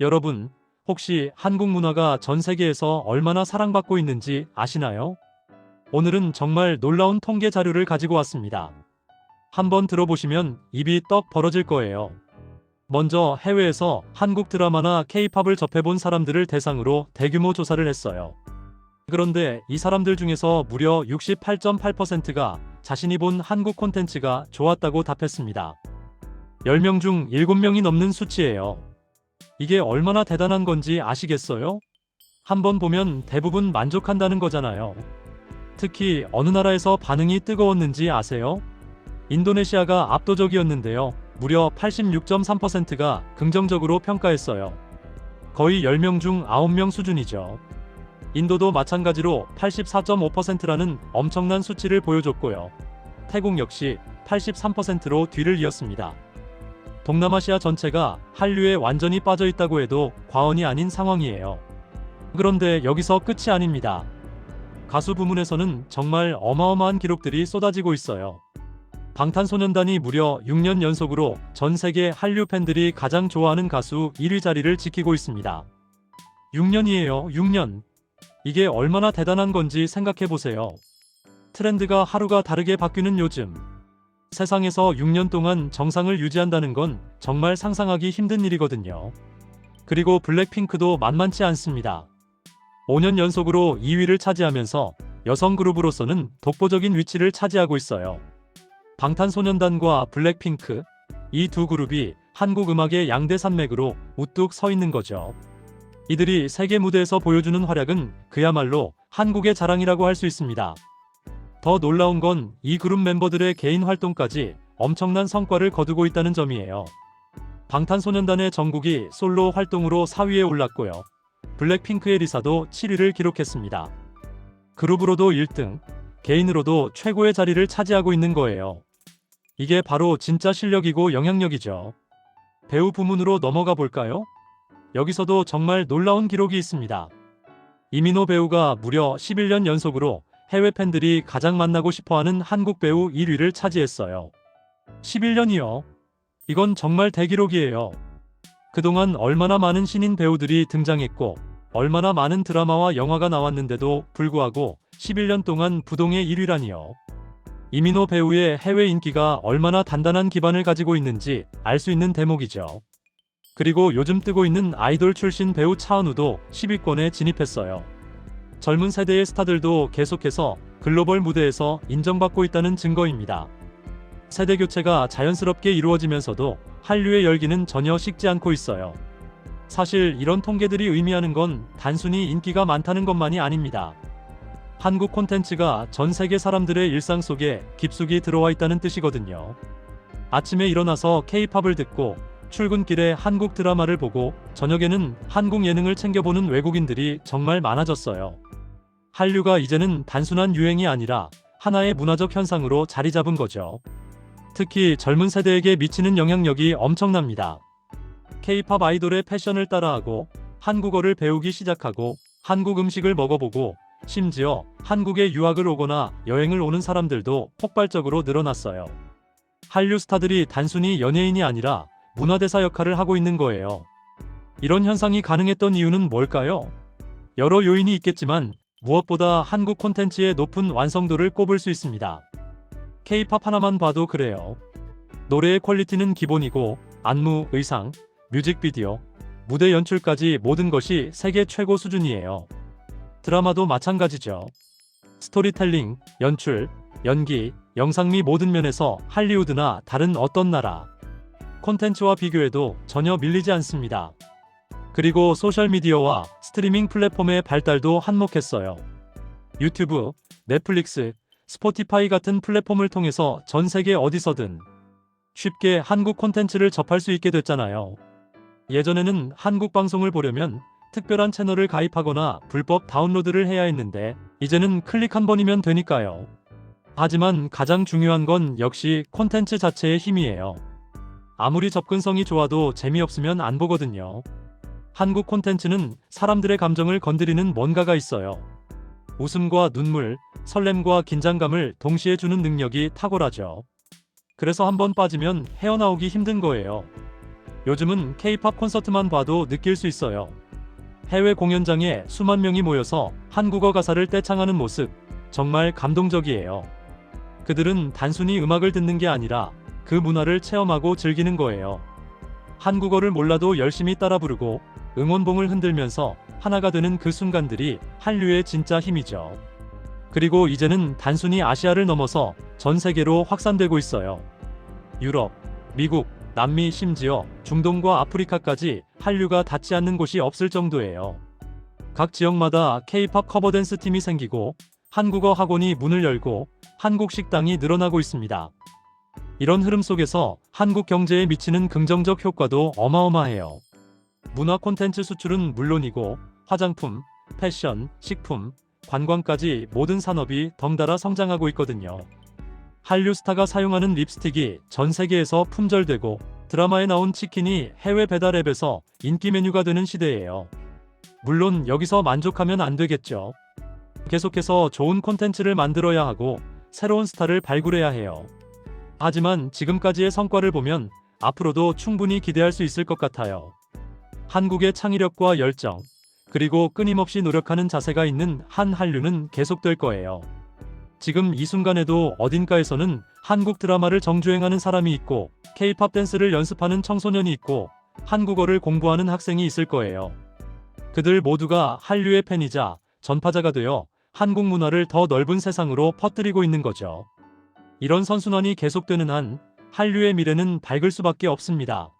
여러분, 혹시 한국 문화가 전 세계에서 얼마나 사랑받고 있는지 아시나요? 오늘은 정말 놀라운 통계 자료를 가지고 왔습니다. 한번 들어보시면 입이 떡 벌어질 거예요. 먼저 해외에서 한국 드라마나 케이팝을 접해본 사람들을 대상으로 대규모 조사를 했어요. 그런데 이 사람들 중에서 무려 68.8%가 자신이 본 한국 콘텐츠가 좋았다고 답했습니다. 10명 중 7명이 넘는 수치예요. 이게 얼마나 대단한 건지 아시겠어요? 한번 보면 대부분 만족한다는 거잖아요. 특히 어느 나라에서 반응이 뜨거웠는지 아세요? 인도네시아가 압도적이었는데요. 무려 86.3%가 긍정적으로 평가했어요. 거의 10명 중 9명 수준이죠. 인도도 마찬가지로 84.5%라는 엄청난 수치를 보여줬고요. 태국 역시 83%로 뒤를 이었습니다. 동남아시아 전체가 한류에 완전히 빠져 있다고 해도 과언이 아닌 상황이에요. 그런데 여기서 끝이 아닙니다. 가수 부문에서는 정말 어마어마한 기록들이 쏟아지고 있어요. 방탄소년단이 무려 6년 연속으로 전 세계 한류 팬들이 가장 좋아하는 가수 1위 자리를 지키고 있습니다. 6년이에요, 6년. 이게 얼마나 대단한 건지 생각해 보세요. 트렌드가 하루가 다르게 바뀌는 요즘. 세상에서 6년 동안 정상을 유지한다는 건 정말 상상하기 힘든 일이거든요. 그리고 블랙핑크도 만만치 않습니다. 5년 연속으로 2위를 차지하면서 여성 그룹으로서는 독보적인 위치를 차지하고 있어요. 방탄소년단과 블랙핑크, 이 두 그룹이 한국 음악의 양대 산맥으로 우뚝 서 있는 거죠. 이들이 세계 무대에서 보여주는 활약은 그야말로 한국의 자랑이라고 할 수 있습니다. 더 놀라운 건 이 그룹 멤버들의 개인 활동까지 엄청난 성과를 거두고 있다는 점이에요. 방탄소년단의 정국이 솔로 활동으로 4위에 올랐고요. 블랙핑크의 리사도 7위를 기록했습니다. 그룹으로도 1등, 개인으로도 최고의 자리를 차지하고 있는 거예요. 이게 바로 진짜 실력이고 영향력이죠. 배우 부문으로 넘어가 볼까요? 여기서도 정말 놀라운 기록이 있습니다. 이민호 배우가 무려 11년 연속으로 해외 팬들이 가장 만나고 싶어하는 한국 배우 1위를 차지했어요. 11년이요. 이건 정말 대기록이에요. 그동안 얼마나 많은 신인 배우들이 등장했고, 얼마나 많은 드라마와 영화가 나왔는데도 불구하고 11년 동안 부동의 1위라니요. 이민호 배우의 해외 인기가 얼마나 단단한 기반을 가지고 있는지 알 수 있는 대목이죠. 그리고 요즘 뜨고 있는 아이돌 출신 배우 차은우도 10위권에 진입했어요. 젊은 세대의 스타들도 계속해서 글로벌 무대에서 인정받고 있다는 증거입니다. 세대 교체가 자연스럽게 이루어지면서도 한류의 열기는 전혀 식지 않고 있어요. 사실 이런 통계들이 의미하는 건 단순히 인기가 많다는 것만이 아닙니다. 한국 콘텐츠가 전 세계 사람들의 일상 속에 깊숙이 들어와 있다는 뜻이거든요. 아침에 일어나서 케이팝을 듣고 출근길에 한국 드라마를 보고 저녁에는 한국 예능을 챙겨보는 외국인들이 정말 많아졌어요. 한류가 이제는 단순한 유행이 아니라 하나의 문화적 현상으로 자리 잡은 거죠. 특히 젊은 세대에게 미치는 영향력이 엄청납니다. K-팝 아이돌의 패션을 따라하고 한국어를 배우기 시작하고 한국 음식을 먹어보고 심지어 한국에 유학을 오거나 여행을 오는 사람들도 폭발적으로 늘어났어요. 한류 스타들이 단순히 연예인이 아니라 문화대사 역할을 하고 있는 거예요. 이런 현상이 가능했던 이유는 뭘까요? 여러 요인이 있겠지만 무엇보다 한국 콘텐츠의 높은 완성도를 꼽을 수 있습니다. K-팝 하나만 봐도 그래요. 노래의 퀄리티는 기본이고 안무, 의상, 뮤직비디오, 무대 연출까지 모든 것이 세계 최고 수준이에요. 드라마도 마찬가지죠. 스토리텔링, 연출, 연기, 영상미 모든 면에서 할리우드나 다른 어떤 나라, 콘텐츠와 비교해도 전혀 밀리지 않습니다. 그리고 소셜미디어와 스트리밍 플랫폼의 발달도 한몫했어요. 유튜브, 넷플릭스, 스포티파이 같은 플랫폼을 통해서 전 세계 어디서든 쉽게 한국 콘텐츠를 접할 수 있게 됐잖아요. 예전에는 한국 방송을 보려면 특별한 채널을 가입하거나 불법 다운로드를 해야 했는데 이제는 클릭 한 번이면 되니까요. 하지만 가장 중요한 건 역시 콘텐츠 자체의 힘이에요. 아무리 접근성이 좋아도 재미없으면 안 보거든요. 한국 콘텐츠는 사람들의 감정을 건드리는 뭔가가 있어요. 웃음과 눈물, 설렘과 긴장감을 동시에 주는 능력이 탁월하죠. 그래서 한번 빠지면 헤어나오기 힘든 거예요. 요즘은 K-팝 콘서트만 봐도 느낄 수 있어요. 해외 공연장에 수만 명이 모여서 한국어 가사를 떼창하는 모습 정말 감동적이에요. 그들은 단순히 음악을 듣는 게 아니라 그 문화를 체험하고 즐기는 거예요. 한국어를 몰라도 열심히 따라 부르고 응원봉을 흔들면서 하나가 되는 그 순간들이 한류의 진짜 힘이죠. 그리고 이제는 단순히 아시아를 넘어서 전 세계로 확산되고 있어요. 유럽, 미국, 남미 심지어 중동과 아프리카까지 한류가 닿지 않는 곳이 없을 정도예요. 각 지역마다 K-팝 커버 댄스 팀이 생기고 한국어 학원이 문을 열고 한국 식당이 늘어나고 있습니다. 이런 흐름 속에서 한국 경제에 미치는 긍정적 효과도 어마어마해요. 문화 콘텐츠 수출은 물론이고 화장품, 패션, 식품, 관광까지 모든 산업이 덩달아 성장하고 있거든요. 한류 스타가 사용하는 립스틱이 전 세계에서 품절되고 드라마에 나온 치킨이 해외 배달 앱에서 인기 메뉴가 되는 시대예요. 물론 여기서 만족하면 안 되겠죠. 계속해서 좋은 콘텐츠를 만들어야 하고 새로운 스타를 발굴해야 해요. 하지만 지금까지의 성과를 보면 앞으로도 충분히 기대할 수 있을 것 같아요. 한국의 창의력과 열정, 그리고 끊임없이 노력하는 자세가 있는 한 한류는 계속될 거예요. 지금 이 순간에도 어딘가에서는 한국 드라마를 정주행하는 사람이 있고 K-팝 댄스를 연습하는 청소년이 있고 한국어를 공부하는 학생이 있을 거예요. 그들 모두가 한류의 팬이자 전파자가 되어 한국 문화를 더 넓은 세상으로 퍼뜨리고 있는 거죠. 이런 선순환이 계속되는 한 한류의 미래는 밝을 수밖에 없습니다.